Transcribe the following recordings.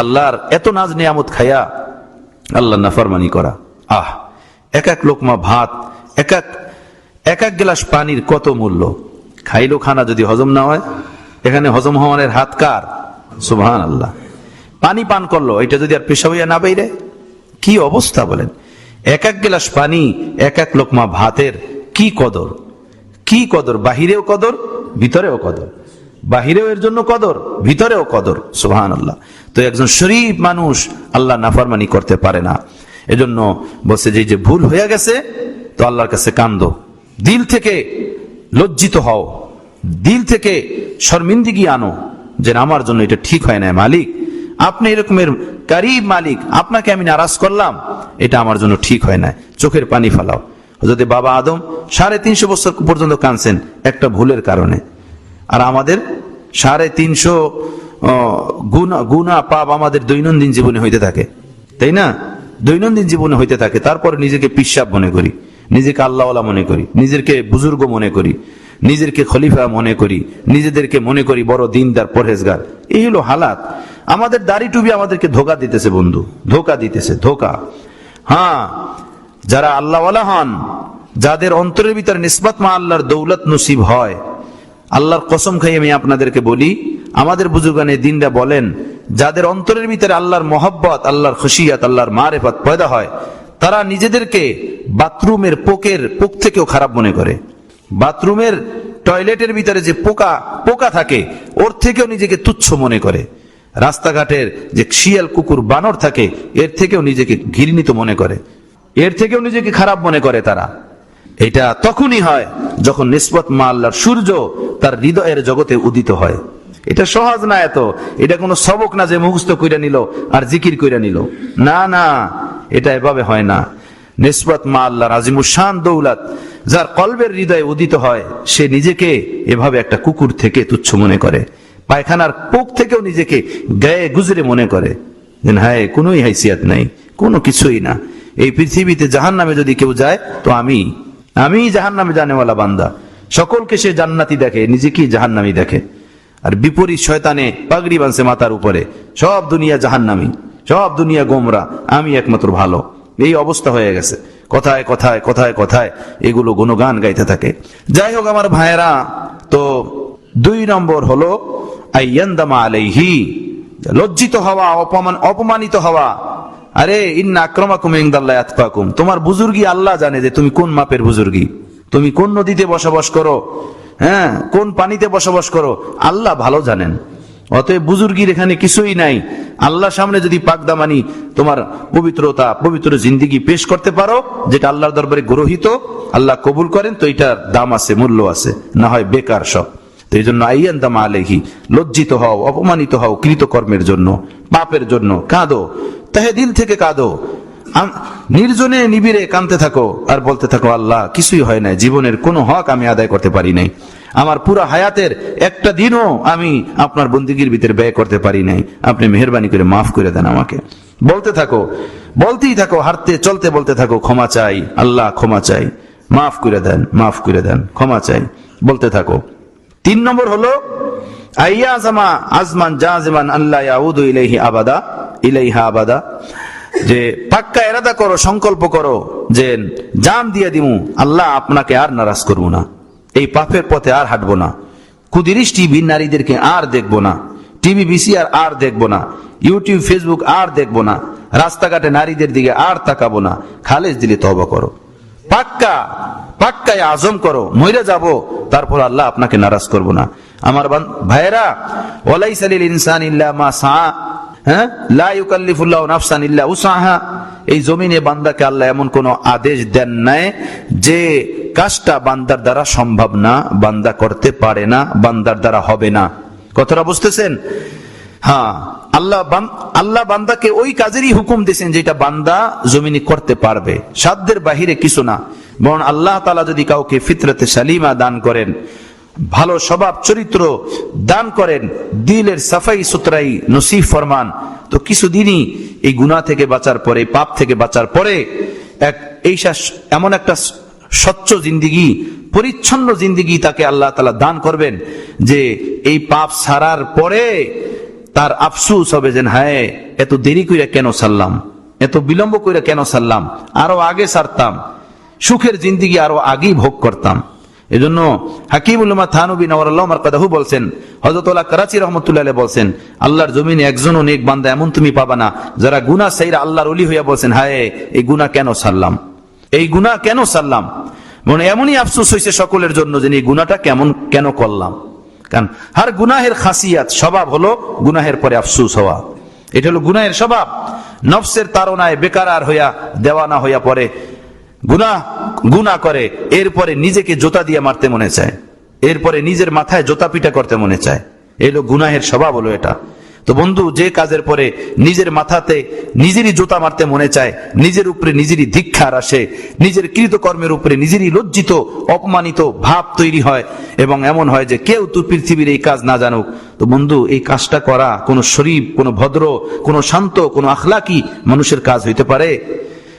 আল্লাহর এত নাজ নিয়ামত খায়া আল্লাহ নাফরমানি করা। আহ, এক এক লোকমা ভাত, এক এক এক এক গ্লাস পানির কত মূল্য? খাইলো খানা যদি হজম না হয়, এখানে হজম হওয়ার হাত কার? সুবহান আল্লাহ পানি পান করল, এটা যদি আর পেশা হইয়া না বাইরে? কি অবস্থা বলেন? এক এক গ্লাস পানি, এক এক লোকমা ভাতের কি কদর? কি কদর? বাহিরেও কদর, ভিতরেও কদর? বাহিরেও এর জন্য কদর, ভিতরেও কদর সুহান আল্লাহ তো একজন শরীফ মানুষ আল্লাহ নাফরমানি করতে পারে না। এজন্য বলছে যে যে ভুল হয়ে গেছে, তো আল্লাহর কাছে কান্দো। দিল থেকে লজ্জিত হও। দিল থেকে শর্মিন্দিগি আনো। যে আমার জন্য এটা ঠিক হয় না, মালিক। আপনি এরকমের কারিব মালিক, আপনাকে আমি নারাজ করলাম, এটা আমার জন্য ঠিক হয় না। চোখের পানি ফেলাও। যদি বাবা আদম সাড়ে তিনশো বছর পর্যন্ত কাঁদছেন একটা ভুলের কারণে। আর আমাদের সাড়ে তিনশো গুণা গুণা পাপ আমাদের দৈনন্দিন জীবনে হইতে থাকে। তাই না? দৈনন্দিন জীবনে হইতে থাকে। তারপর নিজেকে পিসাব মনে করি। নিজেকে আল্লাহওয়ালা মনে করি। নিজেকে বুজুর্গ মনে করি। নিজেকে খলিফা মনে করি। নিজেদেরকে মনে করি বড় দিনদার, পরহেজগার। এই হলো হালাত। আমাদের দাড়ি টুবি আমাদেরকে ধোকা দিতেছে, বন্ধু। ধোকা দিতেছে, ধোকা। হ্যাঁ যারা আল্লাহওয়ালা হন, যাদের অন্তরের ভিতরে নিসবাত মা আল্লাহর দৌলত নসিব হয় আল্লাহর কসম খাই আমি আপনাদেরকে বলি, আমাদের বুজুর্গানে দিনরা বলেন, যাদের অন্তরের ভিতরে আল্লাহর মহব্বত, আল্লাহর খুশিয়াত, আল্লাহর মারেফাত পয়দা হয়, তারা নিজেদেরকে বাথরুমের পোকের পোক থেকেও খারাপ মনে করে। বাথরুমের টয়লেটের ভিতরে যে পোকা পোকা থাকে, ওর থেকেও নিজেকে তুচ্ছ মনে করে। রাস্তাঘাটের যে শিয়াল, কুকুর, বানর থাকে, এর থেকেও নিজেকে ঘৃণিত মনে করে। এর থেকেও নিজেকে খারাপ মনে করে তারা। এটা তখনই হয় যখন নিসবত মা আল্লাহর সূর্য তার হৃদয়ের জগতে উদিত হয়। এটা সহজ না এত। এটা কোনো সবক না যে মুখস্থ কইরা নিল আর জিকির কইরা নিল। না না, এটা এভাবে হয় না। নিসবত মা আল্লাহর আজিমুসান দৌলাত, যার কলবের হৃদয়ে উদিত হয়, সে নিজেকে এভাবে একটা কুকুর থেকে তুচ্ছ মনে করে। পায়খানার পোক থেকেও নিজেকে গায়ে গুজরে মনে করে। হ্যাঁ কোনোই হাইসিয়াত নাই, কোনো কিছুই না। এই পৃথিবীতে জাহান নামে যদি কেউ যায়, তো আমি আমি জাহান নামে জানেওয়ালা বান্দা। সকলকে সে জান্নাতি দেখে, নিজেকেই জাহান নামি দেখে। আর বিপরীত শয়তানে পাগড়ি বানছে মাথার উপরে। সব দুনিয়া জাহান্নামি, সব দুনিয়া গোমরা, আমি একমাত্র ভালো। এই অবস্থা হয়ে গেছে। কথায় কথায় কথায় কথায় এগুলো গুণগান গাইতে থাকে। যাই হোক আমার ভাইয়েরা, তো দুই নম্বর হলো, আইয়ান্দামা আলাইহি, লজ্জিত হওয়া, অপমান অপমানিত হওয়া। আরে, ইন্না আক্রমাকুম ইনদাল্লাহ আতকাকুম তোমার বুজুর্গি আল্লাহ জানে যে তুমি কোন মাপের বুজুর্গি। তুমি কোন নদীতে বসবাস করো হ্যাঁ কোন পানিতে বসবাস করো, আল্লাহ ভালো জানেন। অতএব বুজুর্গির এখানে কিছুই নাই। আল্লাহ সামনে যদি পাকদামানি তোমার পবিত্রতা, পবিত্র জিন্দিগি পেশ করতে পারো, যেটা আল্লাহর দরবারে গ্রহিত, আল্লাহ কবুল করেন, তো এটার দাম আছে, মূল্য আছে। না হয় বেকার সব। তো এই জন্য আইয়ান দামা আলেহি লজ্জিত হও, অপমানিত হও কৃতকর্মের জন্য, পাপের জন্য। কাঁদো তাহে দিল থেকে কাঁদো। নির্জনে নিবিড়ে কানতে থাকো আর বলতে থাকো, আল্লাহ, কিছুই হয় না জীবনের কোনো হক আমি আদায় করতে পারি নাই। আমার পুরা হায়াতের একটা দিনও আমি আপনার বন্দিগির ভিতরে ব্যয় করতে পারি নাই। আপনি মেহরবানি করে মাফ করে দেন আমাকে। বলতে থাকো, বলতেই থাকো, হাঁটতে, চলতে বলতে থাকো, ক্ষমা চাই, আল্লাহ ক্ষমা চাই। মাফ করে দেন, মাফ করে দেন, ক্ষমা চাই। বলতে থাকো তিন নম্বর হলো আইয়াজামা আজমান জাজমান আল্লাহ ইয়াউদু ইলাইহি আবাদা, ইলাইহা আবাদা। যে পাক্কা এরাদা করো, সংকল্প করো যে জান দিয়ে দিমু, আল্লাহ আপনাকে আর নারাজ করব না। এই পাপের পথে আর হাঁটবো না। কুদিরিশ টিভি নারীদেরকে আর দেখব না। টিভি বিসিআর আর দেখব না। ইউটিউব, ফেসবুক আর দেখব না। রাস্তাঘাটে নারীদের দিকে আর তাকাবো না। খালেজ দিলে তবা করো। পাক্কা পাক্কায় আজম করো, মইরা যাব, তারপর আল্লাহ আপনাকে নারাজ করব না। আমার বান- ভাইয়েরা ওয়ালাইসা লিল ইনসান ইল্লা মা সা হ্যাঁ? লা ইউকাল্লিফুল্লাহু নাফসান ইল্লা উসাহা। এই জমিনে বান্দাকে আল্লাহ এমন কোন আদেশ দেন নাই যে কাজটা বান্দার দ্বারা সম্ভব না, বান্দা করতে পারে না, বান্দার দ্বারা হবে না। কথাটা বুঝতেছেন? হ্যাঁ আল্লাহ আল্লাহ বান্দাকে ওই কাজেরই হুকুম দিয়েছেন যেটা বান্দা জমিনে করতে পারবে। সাধ্যের বাহিরে কিছু না। বরং আল্লাহ তালা যদি কাউকে ফিতরতে সালিমা দান করেন, ভালো স্বভাব, চরিত্র দান করেন, দিলের সাফাই সুতরাই নসিফ ফরমান, তো কিছুদিনই এই গুনাহ থেকে বাঁচার পরে পাপ থেকে বাঁচার পরে এক এই এমন একটা স্বচ্ছ জিন্দিগি, পরিচ্ছন্ন জিন্দিগি তাকে আল্লাহ তালা দান করবেন যে এই পাপ সারার পরে তার আফসুস হবে যে হ্যাঁ এত দেরি কইরা কেন সারলাম? এত বিলম্ব কইরা কেন সারলাম? আরও আগে সারতাম। সুখের জিন্দিগি আরও আগেই ভোগ করতাম। এজন্য হাকিমুল্লামা থানবী নওয়ার কাদাহু বলছেন হজরতলা করাচি রহমতুল্লাহ বলছেন, আল্লাহর জমিনে একজনও নেক বান্দা এমন তুমি পাবা না, যারা গুনা সাইরা আল্লাহর অলি হইয়া বলছেন, হায়, এই গুনাহ কেন সারলাম? এই গুনাহ কেন সারলাম? মানে এমনই আফসোস হয়েছে সকলের জন্য যে এই গুনাহটা কেমন, কেন করলাম? কারণ হার গুনাহের খাসিয়াত, স্বভাব হলো গুনাহের পরে আফসুস হওয়া। এটা হলো গুনাহের স্বভাব। নফসের তাড়নায় বেকার হইয়া দেওয়া না হইয়া পরে গুনা গুনা করে, এরপরে নিজেকে জোতা দিয়ে মারতে মনে চায়। এরপরে নিজের মাথায় জোতা পিটা করতে মনে চায়। এলো গুনাহের স্বভাব হলো এটা। তো বন্ধু, যে কাজের পরে নিজের মাথাতে নিজেরই জোতা মারতে মনে চায়, নিজের উপরে নিজেরই ধিক্ষার আসে, নিজের কৃতকর্মের উপরে নিজেরই লজ্জিত, অপমানিত ভাব তৈরি হয় এবং এমন হয় যে কেউ তো পৃথিবীর এই কাজ না জানুক। তো বন্ধু, এই কাজটা করা কোনো শরীফ, কোনো ভদ্র, কোনো শান্ত, কোনো আখলাকি মানুষের কাজ হইতে পারে?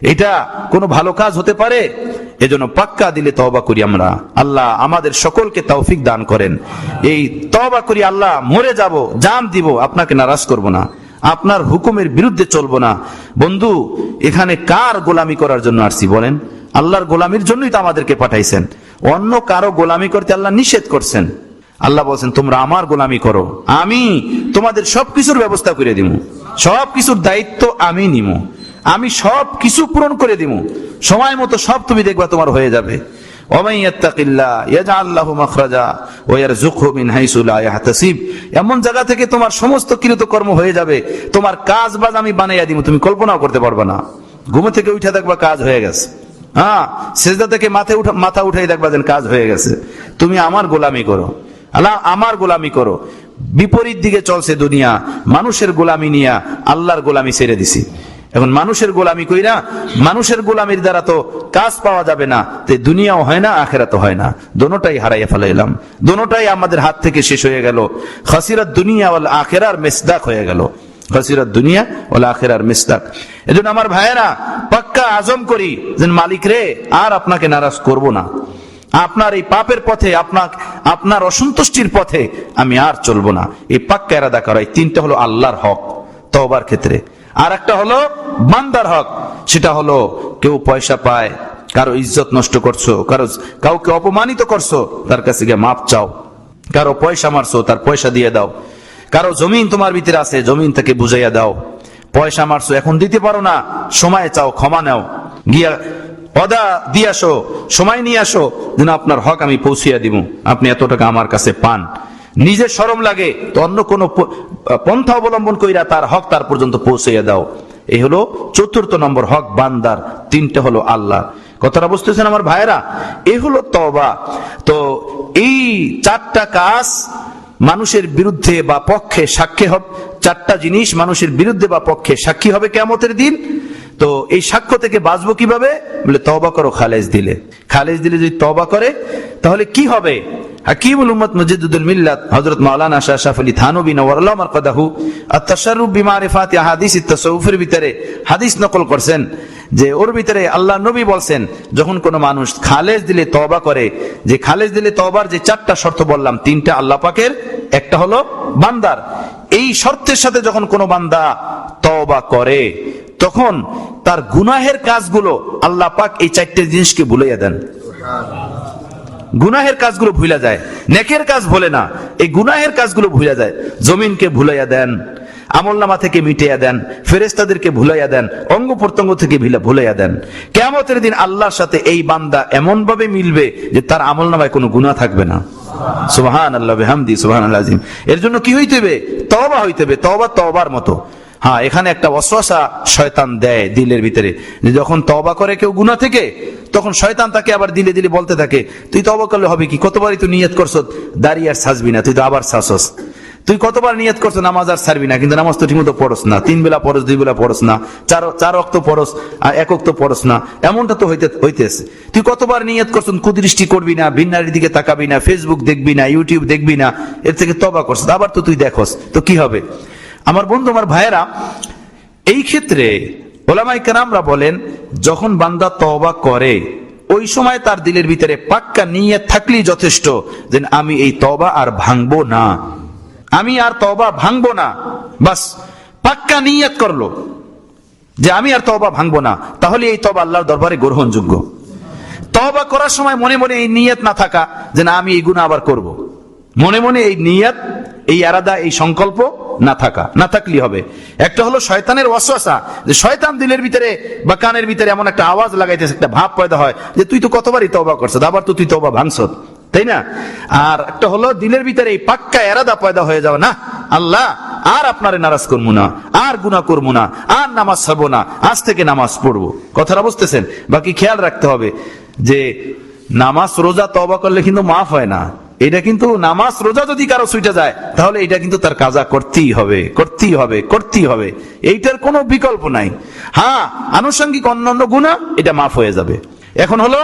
এটা কোনো ভালো কাজ হতে পারে? এজন্য পাক্কা দিলে তওবা করি আমরা। আল্লাহ আমাদের সকলকে তৌফিক দান করেন। এই তওবা করি আল্লাহ, মরে যাব, জান দিব, আপনাকে নারাজ করব না। আপনার হুকুমের বিরুদ্ধে চলবো না। বন্ধু, এখানে কার গোলামি করার জন্য আসছি বলেন? আল্লাহর গোলামির জন্যই তো আমাদেরকে পাঠাইছেন। অন্য কারও গোলামি করতে আল্লাহ নিষেধ করছেন। আল্লাহ বলছেন, তোমরা আমার গোলামি করো। আমি তোমাদের সবকিছুর ব্যবস্থা করে দিব সবকিছুর দায়িত্ব আমি নিমু। আমি সব কিছু পূরণ করে দিব সময় মতো সব তুমি দেখবা তোমার হয়ে যাবে। এমন জায়গা থেকে তোমার সমস্ত কৃত কর্ম হয়ে যাবে। তোমার কাজ বাজ আমি বানাইয়া দিব তুমি কল্পনাও করতে পারবে না। ঘুমে থেকে উঠে দেখবা কাজ হয়ে গেছে। হ্যাঁ সেজদা থেকে মাথায় উঠা মাথা উঠাই দেখবা যেন কাজ হয়ে গেছে। তুমি আমার গোলামি করো। আল্লাহ আমার গোলামি করো। বিপরীত দিকে চলছে দুনিয়া। মানুষের গোলামি নিয়া আল্লাহর গোলামি ছেড়ে দিছি। এখন মানুষের গোলামি কইরা মানুষের গোলামির দ্বারা তো কাজ পাওয়া যাবে না দুনিয়াও হয় না আখেরা তো হয় না। দোনোটাই হারাইয়া ফেলাইলাম। দোনোটাই আমাদের হাত থেকে শেষ হয়ে গেল। খাসিরাত দুনিয়া ওয়াল আখেরার মেসদাক হয়ে গেল। খাসিরাত দুনিয়া ওয়াল আখেরার মেসদাক। এজন্য আমার ভাইয়েরা, পাক্কা আজম করি যে মালিক রে, আর আপনাকে নারাজ করব না। আপনার এই পাপের পথে আপনার আপনার অসন্তুষ্টির পথে আমি আর চলবো না। এই পাক্কা এরাদা করা, এই তিনটা হলো আল্লাহর হক। তওবার ক্ষেত্রে। আর একটা হলো বান্দার হক। সেটা হলো কেউ পয়সা পায়, কারও ইজ্জত নষ্ট করছ, কারও কাউকে অপমানিত করছ, তার কাছে গিয়ে মাপ চাও। কারও পয়সা মারছো, তার পয়সা দিয়ে দাও। কারও জমিন তোমার ভিতরে আছে, জমিন থেকে বুঝাইয়া দাও। পয়সা মারছো, এখন দিতে পারো না, সময় চাও, ক্ষমা নাও। গিয়া অদা দিয়ে আসো, সময় নিয়ে আসো, যেন আপনার হক আমি পৌঁছিয়া দিব আপনি এত টাকা আমার কাছে পান। নিজের সরম লাগে, তো অন্য কোন পন্থা অবলম্বন কইরা তার হক তার পর্যন্ত পৌঁছাইয়া দাও। এই হলো চতুর্থ নম্বর হক, বান্দার। তিনটে হলো আল্লাহ। কথাটা বুঝতেছেন আমার ভাইরা এই হলো তবা তো এই চারটা কাজ মানুষের বিরুদ্ধে বা পক্ষে সাক্ষী হবে, চারটা জিনিস মানুষের বিরুদ্ধে বা পক্ষে সাক্ষী হবে কেমতের দিন। তো এই সাক্ষ্য থেকে বাঁচবো কীভাবে? বলে তবা করো, খালেজ দিলে। খালেজ দিলে যদি তবা করে, তাহলে কি হবে? হাকিমুল শাহ ভিতরে হাদিস নকল করছেন যে ওর ভিতরে আল্লাহ নবী বলছেন, যখন কোন মানুষ দিলে করে, যে দিলে যে চারটা শর্ত বললাম, তিনটা আল্লাহ পাকের, একটা হলো বান্দার। এই শর্তের সাথে যখন কোন বান্দা তওবা করে তখন তার গুনাহের কাজগুলো আল্লাহ পাক এই চারটে জিনিসকে ভুলাইয়া দেন। গুনাহের কাজগুলো ভুলা যায়। নেকের কাজ ভুলে না, এই গুনাহের কাজগুলো ভুলা যায়। জমিনকে ভুলাইয়া দেন আমল নামা থেকে মিটিয়া দেন ফেরেস্তাদেরকে ভুলাইয়া দেন, অঙ্গ প্রত্যঙ্গ থেকে ভুলাইয়া দেন। কেমতের দিন আল্লাহর সাথে এই বান্দা এমন ভাবে মিলবে যে তার আমল নামায় কোনো গুণা থাকবে না। সুবাহান আল্লাহ হামদি সুবাহান আল্লাহ এর জন্য কি হইতে হবে? তবা হইতে হবে তবা তবার মতো। হ্যাঁ এখানে একটা অশ্বাসা শয়তান দেয় দিলের ভিতরে। যে যখন তবা করে কেউ গুণা থেকে, তখন শয়তান তাকে আবার দিলে দিলে বলতে থাকে, তুই তবা করলে হবে কি? কতবারই তুই নিয়ত করছ? দাঁড়িয়ে আর সাজবি না, তুই তো আবার সাজস। তুই কতবার নিয়ত করছ? নামাজ আর ছাড়বি না, কিন্তু নামাজ তো ঠিকমতো পড়স না। তিন বেলা পড়স, দুই বেলা পড়স না। চার চার অক্ত পড়স, আর এক অক্ত পড়স না। এমনটা তো হইতে, হইতেছে। তুই কতবার নিয়ত করছ? কুদৃষ্টি করবি না ভিন্নারির দিকে তাকাবি না ফেসবুক দেখবি না ইউটিউব দেখবি না, এর থেকে তবা করছ। আবার তো তুই দেখস। তো কি হবে? আমার বন্ধু, আমার ভাইয়েরা, এই ক্ষেত্রে ওলামাই কেরামরা বলেন, যখন বান্দা তবা করে, ওই সময় তার দিলের ভিতরে পাক্কা নিয়ে থাকলেই যথেষ্ট যে আমি এই তবা আর ভাঙবো না। আমি আর তবা ভাঙবো না। বাস, পাক্কা নিয়ত করল যে আমি আর তবা ভাঙবো না। তাহলে এই তবা আল্লাহর দরবারে গ্রহণযোগ্য। তবা করার সময় মনে মনে এই নিয়ত না থাকা যে না, আমি এই গুণা আবার করব। মনে মনে এই নিয়ত, এই আরাদা, এই সংকল্প না থাকা, না থাকলেই হবে। একটা হলো শয়তানের ওয়াসওয়াসা, যে শয়তান দিলের ভিতরে বা কানের ভিতরে এমন একটা আওয়াজ লাগাইতেছে, একটা ভাব পয়দা হয়, যে তুই তো কতবারই তবা করছ আবার তো তুই তবা ভাঙছ তাই না? আর একটা হলো দিলের ভিতরে এই পাক্কা এরাদা পয়দা হয়ে যাওয়া, না, আল্লাহ, আর আপনারে নারাজ করব না, আর গুনাহ করব না, আর নামাজ ছাড়বো না, আজ থেকে নামাজ পড়ব। কথাটা বুঝতেছেন? বাকি খেয়াল রাখতে হবে যে নামাজ, রোজা তবা করলে কিন্তু মাফ হয় না। এটা কিন্তু নামাজ, রোজা যদি কারও সুইটা যায়, তাহলে এটা কিন্তু তার কাজা করতেই হবে করতেই হবে করতেই হবে। এইটার কোনো বিকল্প নাই। হ্যাঁ আনুষঙ্গিক অন্যান্য গুণা, এটা মাফ হয়ে যাবে। এখন হলো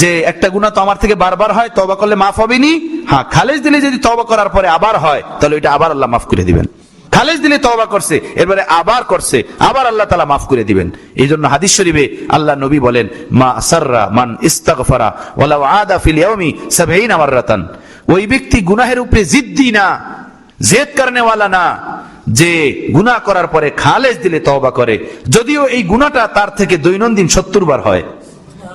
যে একটা গুণা তো আমার থেকে বারবার হয় তবা করলে মাফ হবে নি হ্যাঁ খালেজ দিলে যদি তবা করার পরে আবার হয়, তাহলে এটা আবার আল্লাহ মাফ করে দিবেন। খালেজ দিলে তওবা করছে, এরপরে আবার করছে, আবার আল্লাহ তালা মাফ করে দিবেন। এই জন্য হাদিস শরীফে আল্লাহ নবী বলেন, মা সাররা মান ইস্তাগফারা ওয়ালাউ আদা ফিল ইয়াউমি 70 মাররাতান। ওই ব্যক্তি গুনাহের উপরে জিদ্দি না, জেদ কারণেওয়ালা না, যে গুনাহ করার পরে খালেজ দিলে তওবা করে। যদিও এই গুনাহটা তার থেকে দৈনন্দিন 70 বার হয়।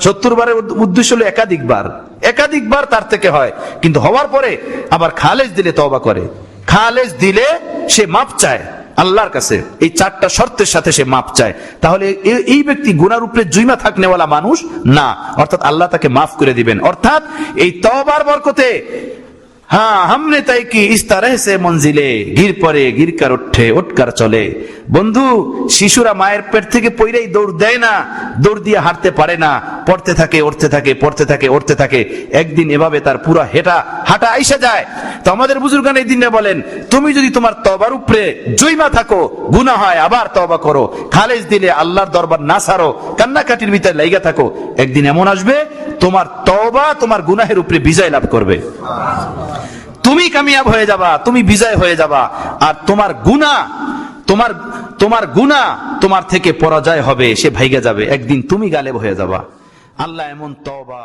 সত্তর বারের উদ্দেশ্য হলো একাধিকবার একাধিকবার তার থেকে হয়। কিন্তু হওয়ার পরে আবার খালেজ দিলে তওবা করে। খালেজ দিলে সে মাপ চায়। আল্লাহর কাছে এই চারটা শর্তের সাথে সে মাপ চায়। তাহলে এই ব্যক্তি গুনার উপরে জুইমা থাকনেওয়ালা মানুষ? না। অর্থাৎ আল্লাহ তাকে মাফ করে দিবেন। অর্থাৎ এই তবার বরকতে হ্যাঁ হামনে তাই কি ইস সে মঞ্জিলে গির পরে গিরকার উঠে উঠকার চলে বন্ধু শিশুরা মায়ের পেট থেকে পইরেই দৌড় দেয় না, দৌড় দিয়ে হাঁটতে পারে না। পড়তে থাকে, উঠতে থাকে, পড়তে থাকে, উঠতে থাকে। একদিন এভাবে তার পুরো হেঁটা, হাঁটা আইসা যায়। তো আমাদের বুজুর্গান এই দিনে বলেন, তুমি যদি তোমার তবার উপরে জৈমা থাকো গুনা হয়, আবার তবা করো। খালেজ দিলে আল্লাহর দরবার না সারো কান্নাকাটির ভিতরে লাইগা থাকো। একদিন এমন আসবে তোমার তবা তোমার গুনাহের উপরে বিজয় লাভ করবে। তুমি কামিয়াব হয়ে যাবা, তুমি বিজয় হয়ে যাবা। আর তোমার গুণা তোমার তোমার গুণা তোমার থেকে পরাজয় হবে, সে ভাইগে যাবে। একদিন তুমি গালেব হয়ে যাবা। আল্লাহ এমন তবা